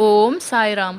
ఓం సాయిరామ్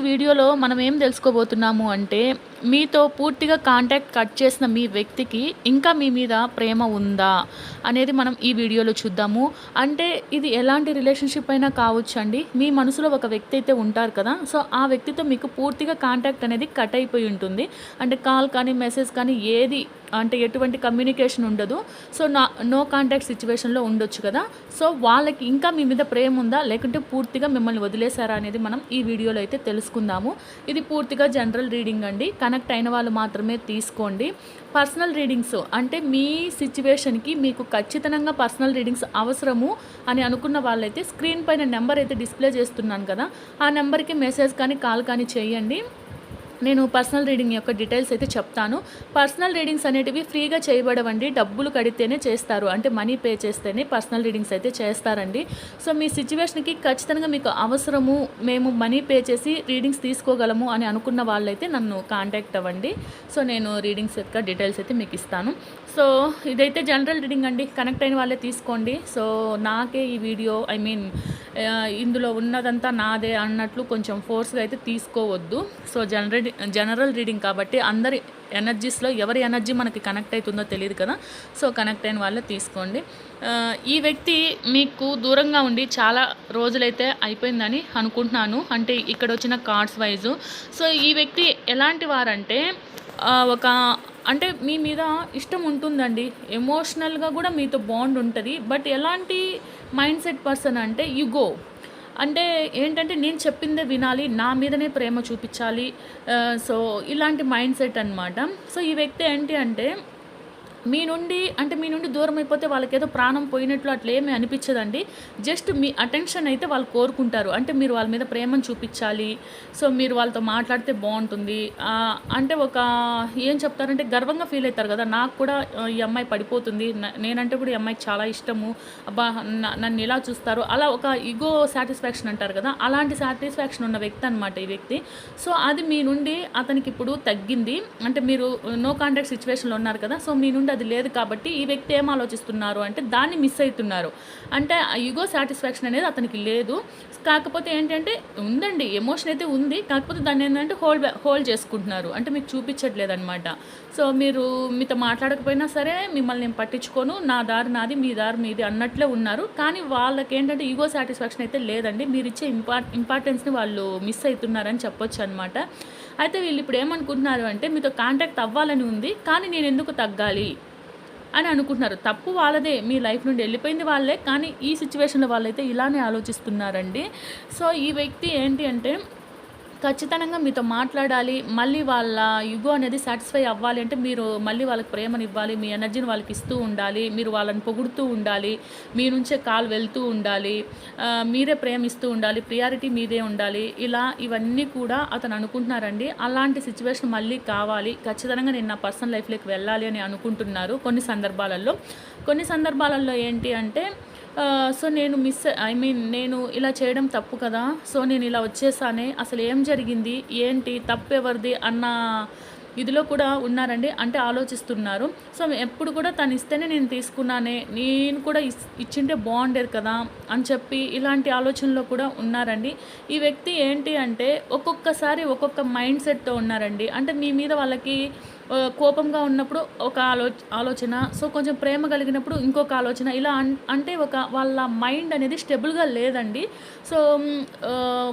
వీడియోలో మనం ఏం తెలుసుకోబోతున్నాము అంటే మీతో పూర్తిగా కాంటాక్ట్ కట్ చేసిన మీ వ్యక్తికి ఇంకా మీ మీద ప్రేమ ఉందా అనేది మనం ఈ వీడియోలో చూద్దాము. అంటే ఇది ఎలాంటి రిలేషన్షిప్ అయినా కావచ్చు అండి మీ మనసులో ఒక వ్యక్తి అయితే ఉంటారు కదా సో ఆ వ్యక్తితో మీకు పూర్తిగా కాంటాక్ట్ అనేది కట్ అయిపోయి ఉంటుంది. అంటే కాల్ కానీ మెసేజ్ కానీ ఏది అంటే ఎటువంటి కమ్యూనికేషన్ ఉండదు. సో నా నో కాంటాక్ట్ సిచ్యువేషన్లో ఉండొచ్చు కదా. సో వాళ్ళకి ఇంకా మీ మీద ప్రేమ ఉందా లేకుంటే పూర్తిగా మిమ్మల్ని వదిలేశారా అనేది మనం ఈ వీడియోలో అయితే తెలుసుకుందాము. ఇది పూర్తిగా జనరల్ రీడింగ్ అండి. కనెక్ట్ అయిన వాళ్ళు మాత్రమే తీసుకోండి. పర్సనల్ రీడింగ్స్ అంటే మీ సిచ్యువేషన్కి మీకు ఖచ్చితంగా పర్సనల్ రీడింగ్స్ అవసరము అని అనుకున్న వాళ్ళైతే స్క్రీన్ పైన నెంబర్ అయితే డిస్ప్లే చేస్తున్నాను కదా ఆ నెంబర్కి మెసేజ్ కానీ కాల్ కానీ చేయండి. నేను పర్సనల్ రీడింగ్ యొక్క డీటెయిల్స్ అయితే చెప్తాను. పర్సనల్ రీడింగ్స్ అనేటివి ఫ్రీగా చేయబడవండి. డబ్బులు కడితేనే చేస్తారు. అంటే మనీ పే చేస్తేనే పర్సనల్ రీడింగ్స్ అయితే చేస్తారండి. సో మీ సిచ్యువేషన్కి ఖచ్చితంగా మీకు అవసరము మేము మనీ పే చేసి రీడింగ్స్ తీసుకోగలము అని అనుకున్న వాళ్ళైతే నన్ను కాంటాక్ట్ అవ్వండి. సో నేను రీడింగ్స్ యొక్క డీటెయిల్స్ అయితే మీకు ఇస్తాను. సో ఇదైతే జనరల్ రీడింగ్ అండి. కనెక్ట్ అయిన వాళ్ళే తీసుకోండి. సో నాకే ఈ వీడియో ఐ మీన్ ఇందులో ఉన్నదంతా నాదే అన్నట్లు కొంచెం ఫోర్స్గా అయితే తీసుకోవద్దు. సో జనరల్ జనరల్ రీడింగ్ కాబట్టి అందరి ఎనర్జీస్లో ఎవరి ఎనర్జీ మనకి కనెక్ట్ అవుతుందో తెలియదు కదా. సో కనెక్ట్ అయిన వాళ్ళు తీసుకోండి. ఈ వ్యక్తి మీకు దూరంగా ఉండి చాలా రోజులైతే అయిపోయిందని అనుకుంటున్నాను. అంటే ఇక్కడ వచ్చిన కార్డ్స్ వైజు. సో ఈ వ్యక్తి ఎలాంటి వారంటే ఒక అంటే మీ మీద ఇష్టం ఉంటుందండి. ఎమోషనల్గా కూడా మీతో బాండ్ ఉంటుంది. బట్ ఎలాంటి మైండ్ సెట్ పర్సన్ అంటే యుగో. అంటే ఏంటంటే నేను చెప్పిందే వినాలి నా మీదనే ప్రేమ చూపించాలి సో ఇలాంటి మైండ్ సెట్ అనమాట సో ఈ వ్యక్తి ఏంటి అంటే మీ నుండి అంటే మీ నుండి దూరం అయిపోతే వాళ్ళకి ఏదో ప్రాణం పోయినట్లు అట్లా ఏమీ అనిపించదండి. జస్ట్ మీ అటెన్షన్ అయితే వాళ్ళు కోరుకుంటారు. అంటే మీరు వాళ్ళ మీద ప్రేమను చూపించాలి. సో మీరు వాళ్ళతో మాట్లాడితే బాగుంటుంది. అంటే ఒక ఏం చెప్తారంటే గర్వంగా ఫీల్ అవుతారు కదా. నాకు కూడా ఈ అమ్మాయి పడిపోతుంది. నేనంటే కూడా ఈ అమ్మాయికి చాలా ఇష్టము. అబ్బా నన్ను ఇలా చూస్తారు? అలా ఒక ఈగో సాటిస్ఫాక్షన్ అంటారు కదా. అలాంటి సాటిస్ఫాక్షన్ ఉన్న వ్యక్తి అనమాట ఈ వ్యక్తి. సో అది మీ నుండి అతనికి ఇప్పుడు తగ్గింది. అంటే మీరు నో కాంటాక్ట్ సిచ్యువేషన్లో ఉన్నారు కదా. సో మీ నుండి అది లేదు కాబట్టి ఈ వ్యక్తి ఏం ఆలోచిస్తున్నారు అంటే దాన్ని మిస్ అవుతున్నారు. అంటే ఆ యుగో సాటిస్ఫాక్షన్ అనేది అతనికి లేదు. కాకపోతే ఏంటంటే ఉందండి ఎమోషన్ అయితే ఉంది. కాకపోతే దాన్ని ఏంటంటే హోల్డ్ హోల్డ్ చేసుకుంటున్నారు. అంటే మీకు చూపించట్లేదు అనమాట సో మీరు మీతో మాట్లాడకపోయినా సరే మిమ్మల్ని నేను పట్టించుకోను. నా దారి నాది మీ దారి మీది అన్నట్లే ఉన్నారు. కానీ వాళ్ళకి ఏంటంటే ఈగో సాటిస్ఫాక్షన్ అయితే లేదండి. మీరు ఇచ్చే ఇంపార్ ఇంపార్టెన్స్ని వాళ్ళు మిస్ అవుతున్నారని చెప్పొచ్చు అనమాట అయితే వీళ్ళు ఇప్పుడు ఏమనుకుంటున్నారు అంటే మీతో కాంటాక్ట్ అవ్వాలని ఉంది కానీ నేను ఎందుకు తగ్గాలి? అని అనుకుంటున్నారు. తప్పు వాళ్ళదే. మీ లైఫ్ నుండి వెళ్ళిపోయింది వాళ్ళే. కానీ ఈ సిచ్యువేషన్లో వాళ్ళైతే ఇలానే ఆలోచిస్తున్నారండి. సో ఈ వ్యక్తి ఏంటి అంటే ఖచ్చితంగా మీతో మాట్లాడాలి మళ్ళీ వాళ్ళ యుగో అనేది సాటిస్ఫై అవ్వాలి అంటే మీరు మళ్ళీ వాళ్ళకి ప్రేమని ఇవ్వాలి మీ ఎనర్జీని వాళ్ళకి ఇస్తూ ఉండాలి మీరు వాళ్ళని పొగుడుతూ ఉండాలి మీ నుంచే కాల్ వెళ్తూ ఉండాలి మీరే మీరే ప్రేమిస్తూ ఉండాలి ప్రియారిటీ మీదే ఉండాలి ఇలా ఇవన్నీ కూడా అతను అనుకుంటున్నారండి. అలాంటి సిచ్యువేషన్ మళ్ళీ కావాలి ఖచ్చితంగా నేను నా పర్సనల్ లైఫ్లోకి వెళ్ళాలి అని అనుకుంటున్నారు కొన్ని సందర్భాలలో. కొన్ని సందర్భాలలో ఏంటి అంటే సో నేను మిస్ ఐ మీన్ నేను ఇలా చేయడం తప్పు కదా. సో నేను ఇలా వచ్చేసానే. అసలు ఏం జరిగింది? ఏంటి? తప్పు ఎవరిది? అన్న ఇదిలో కూడా ఉన్నారండి. అంటే ఆలోచిస్తున్నారు. సో ఎప్పుడు కూడా తను ఇస్తేనే నేను తీసుకున్నానే. నేను కూడా ఇస్- ఇచ్చింటే బాగుండేది కదా అని చెప్పి ఇలాంటి ఆలోచనలో కూడా ఉన్నారండి. ఈ వ్యక్తి ఏంటి అంటే ఒక్కొక్కసారి ఒక్కొక్క మైండ్ సెట్తో ఉన్నారండి. అంటే మీ మీద వాళ్ళకి కోపంగా ఉన్నప్పుడు ఒక ఆలో ఆలోచన సో కొంచెం ప్రేమ కలిగినప్పుడు ఇంకొక ఆలోచన. ఇలా అన్ అంటే ఒక వాళ్ళ మైండ్ అనేది స్టెబుల్గా లేదండి. సో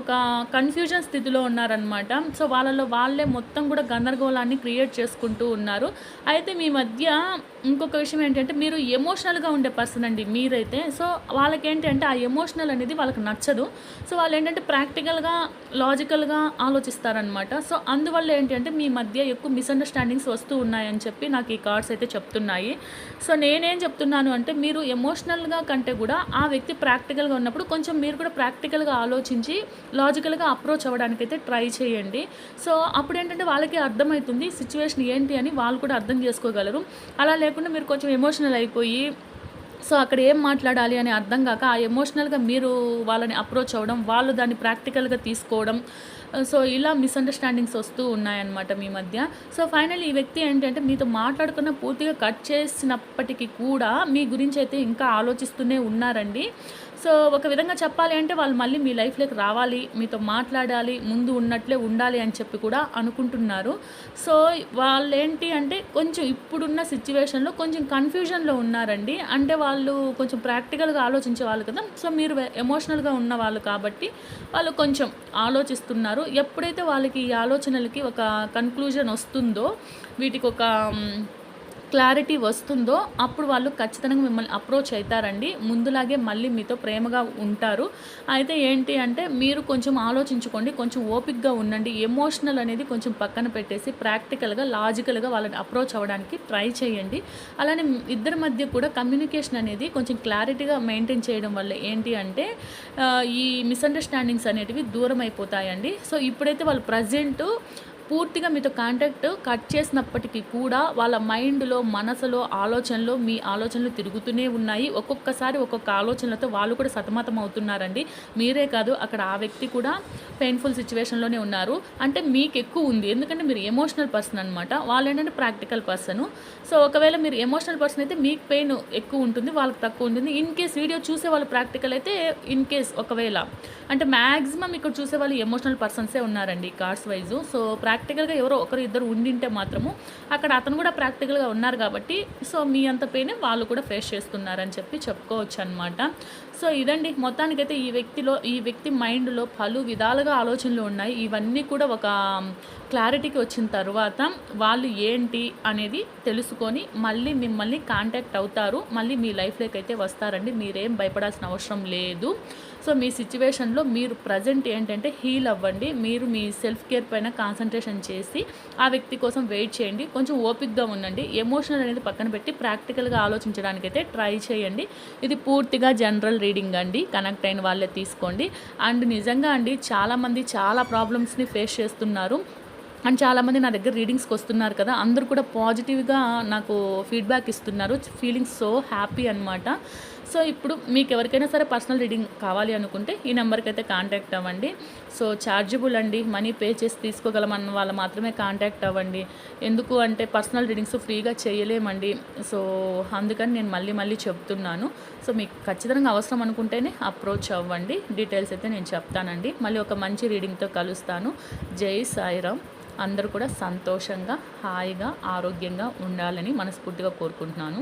ఒక కన్ఫ్యూజన్ స్థితిలో ఉన్నారనమాట సో వాళ్ళలో వాళ్ళే మొత్తం కూడా గందరగోళాన్ని క్రియేట్ చేసుకుంటూ ఉన్నారు. అయితే మీ మధ్య ఇంకొక విషయం ఏంటంటే మీరు ఎమోషనల్గా ఉండే పర్సన్ అండి మీరైతే. సో వాళ్ళకి ఏంటంటే ఆ ఎమోషనల్ అనేది వాళ్ళకి నచ్చదు. సో వాళ్ళు ఏంటంటే ప్రాక్టికల్గా లాజికల్గా ఆలోచిస్తారనమాట సో అందువల్ల ఏంటి అంటే మీ మధ్య ఎక్కువ ఫీలింగ్స్ వస్తూ ఉన్నాయని చెప్పి నాకు ఈ కార్డ్స్ అయితే చెప్తున్నాయి. సో నేనేం చెప్తున్నాను అంటే మీరు ఎమోషనల్గా కంటే కూడా ఆ వ్యక్తి ప్రాక్టికల్గా ఉన్నప్పుడు కొంచెం మీరు కూడా ప్రాక్టికల్గా ఆలోచించి లాజికల్గా అప్రోచ్ అవ్వడానికి అయితే ట్రై చేయండి. సో అప్పుడు ఏంటంటే వాళ్ళకి అర్థమవుతుంది సిచ్యువేషన్ ఏంటి అని వాళ్ళు కూడా అర్థం చేసుకోగలరు. అలా లేకుండా మీరు కొంచెం ఎమోషనల్ అయిపోయి సో అక్కడ ఏం మాట్లాడాలి అని అర్థం కాక ఆ ఎమోషనల్గా మీరు వాళ్ళని అప్రోచ్ అవ్వడం వాళ్ళు దాన్ని ప్రాక్టికల్గా తీసుకోవడం Uh, సో ఇలా మిస్అండర్స్టాండింగ్స్ వస్తూ ఉన్నాయన్నమాట మీ మధ్య. సో ఫైనల్ ఈ వ్యక్తి ఏంటంటే మీతో మాట్లాడుకున్న పూర్తిగా కట్ చేసినప్పటికీ కూడా మీ గురించి అయితే ఇంకా ఆలోచిస్తూనే ఉన్నారండి. సో ఒక విధంగా చెప్పాలి అంటే వాళ్ళు మళ్ళీ మీ లైఫ్లోకి రావాలి మీతో మాట్లాడాలి ముందు ఉన్నట్లే ఉండాలి అని చెప్పి కూడా అనుకుంటున్నారు. సో వాళ్ళు ఏంటి అంటే కొంచెం ఇప్పుడున్న సిచ్యువేషన్లో కొంచెం కన్ఫ్యూజన్లో ఉన్నారండి. అంటే వాళ్ళు కొంచెం ప్రాక్టికల్గా ఆలోచించే వాళ్ళు కదా. సో మీరు ఎమోషనల్గా ఉన్న వాళ్ళు కాబట్టి వాళ్ళు కొంచెం ఆలోచిస్తున్నారు. ఎప్పుడైతే వాళ్ళకి ఈ ఆలోచనలకి ఒక కన్క్లూజన్ వస్తుందో వీటికి ఒక క్లారిటీ వస్తుందో అప్పుడు వాళ్ళు ఖచ్చితంగా మిమ్మల్ని అప్రోచ్ అవుతారండి. ముందులాగే మళ్ళీ మీతో ప్రేమగా ఉంటారు. అయితే ఏంటి అంటే మీరు కొంచెం ఆలోచించుకోండి కొంచెం ఓపిక్గా ఉండండి. ఎమోషనల్ అనేది కొంచెం పక్కన పెట్టేసి ప్రాక్టికల్గా లాజికల్గా వాళ్ళని అప్రోచ్ అవ్వడానికి ట్రై చేయండి. అలానే ఇద్దరి మధ్య కూడా కమ్యూనికేషన్ అనేది కొంచెం క్లారిటీగా మెయింటైన్ చేయడం వల్ల ఏంటి అంటే ఈ మిస్అండర్స్టాండింగ్స్ అనేటివి దూరం అయిపోతాయండి సో ఇప్పుడైతే వాళ్ళు ప్రజెంట్ పూర్తిగా మీతో కాంటాక్ట్ కట్ చేసినప్పటికీ కూడా వాళ్ళ మైండ్లో మనసులో ఆలోచనలో మీ ఆలోచనలు తిరుగుతూనే ఉన్నాయి. ఒక్కొక్కసారి ఒక్కొక్క ఆలోచనలతో వాళ్ళు కూడా సతమతం అవుతున్నారండి. మీరే కాదు అక్కడ ఆ వ్యక్తి కూడా పెయిన్ఫుల్ సిచ్యువేషన్లోనే ఉన్నారు. అంటే మీకు ఎక్కువ ఉంది. ఎందుకంటే మీరు ఎమోషనల్ పర్సన్ అనమాట వాళ్ళు ఏంటంటే ప్రాక్టికల్ పర్సన్ సో ఒకవేళ మీరు ఎమోషనల్ పర్సన్ అయితే మీకు పెయిన్ ఎక్కువ ఉంటుంది వాళ్ళకి తక్కువ ఉంటుంది. ఇన్ కేస్ వీడియో చూసే వాళ్ళు ప్రాక్టికల్ అయితే ఇన్ కేస్ ఒకవేళ. అంటే మ్యాక్సిమం ఇక్కడ చూసే వాళ్ళు ఎమోషనల్ పర్సన్సే ఉన్నారండి కార్డ్స్ వైజు సో ప్రాక్టికల్గా ఎవరో ఒకరు ఇద్దరు ఉండింటే మాత్రము అక్కడ అతను కూడా ప్రాక్టికల్గా ఉన్నారు కాబట్టి సో మీ అంత పెయిన్ వాళ్ళు కూడా ఫేస్ చేస్తున్నారని చెప్పి చెప్పుకోవచ్చు అనమాట సో ఇదండి మొత్తానికైతే ఈ వ్యక్తిలో ఈ వ్యక్తి మైండ్లో పలు విధాలుగా ఆలోచనలు ఉన్నాయి. ఇవన్నీ కూడా ఒక క్లారిటీకి వచ్చిన తర్వాత వాళ్ళు ఏంటి అనేది తెలుసుకొని మళ్ళీ మిమ్మల్ని కాంటాక్ట్ అవుతారు. మళ్ళీ మీ లైఫ్లోకి అయితే వస్తారండి. మీరేం భయపడాల్సిన అవసరం లేదు. సో మీ సిచ్యువేషన్లో మీరు ప్రజెంట్ ఏంటంటే హీల్ అవ్వండి. మీరు మీ సెల్ఫ్ కేర్ పైన కాన్సన్ట్రేషన్ చేసి ఆ వ్యక్తి కోసం వెయిట్ చేయండి. కొంచెం ఓపిక్గా ఉండండి. ఎమోషనల్ అనేది పక్కన పెట్టి ప్రాక్టికల్గా ఆలోచించడానికైతే ట్రై చేయండి. ఇది పూర్తిగా జనరల్ రీడింగ్ అండి. కనెక్ట్ అయిన వాళ్ళే తీసుకోండి. అండ్ నిజంగా అండి చాలామంది చాలా ప్రాబ్లమ్స్ని ఫేస్ చేస్తున్నారు. అండ్ చాలామంది నా దగ్గర రీడింగ్స్కి వస్తున్నారు కదా అందరూ కూడా పాజిటివ్గా నాకు ఫీడ్బ్యాక్ ఇస్తున్నారు. ఫీలింగ్ సో హ్యాపీ అనమాట సో ఇప్పుడు మీకు ఎవరికైనా సరే పర్సనల్ రీడింగ్ కావాలి అనుకుంటే ఈ నెంబర్కి అయితే కాంటాక్ట్ అవ్వండి. సో ఛార్జబుల్ అండి మనీ పే చేసి తీసుకోగలమన్న వాళ్ళు మాత్రమే కాంటాక్ట్ అవ్వండి. ఎందుకు అంటే పర్సనల్ రీడింగ్స్ ఫ్రీగా చేయలేమండి. సో అందుకని నేను మళ్ళీ మళ్ళీ చెప్తున్నాను. సో మీకు ఖచ్చితంగా అవసరం అనుకుంటేనే అప్రోచ్ అవ్వండి. డీటెయిల్స్ అయితే నేను చెప్తానండి. మళ్ళీ ఒక మంచి రీడింగ్తో కలుస్తాను. జై సాయిరామ్. అందరూ కూడా సంతోషంగా హాయిగా ఆరోగ్యంగా ఉండాలని మనస్ఫూర్తిగా కోరుకుంటున్నాను.